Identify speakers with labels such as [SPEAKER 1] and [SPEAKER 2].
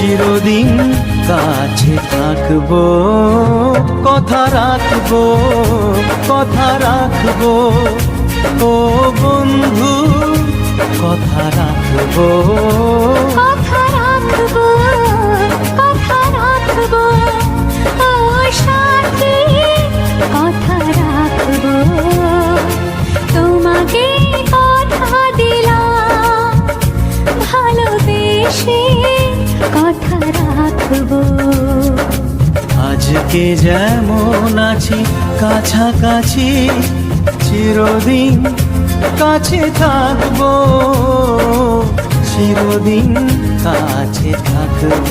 [SPEAKER 1] চিরদিন কাছে থাকব কথা রাখব কথা রাখব। ও বন্ধু কথা রাখব।
[SPEAKER 2] কথা রাখব তোমাকে কথা রাখব
[SPEAKER 1] আজকে যেমন আছি কাছাকাছি চিরদিন কাছে থাকব। চিরদিন কাছে থাকব।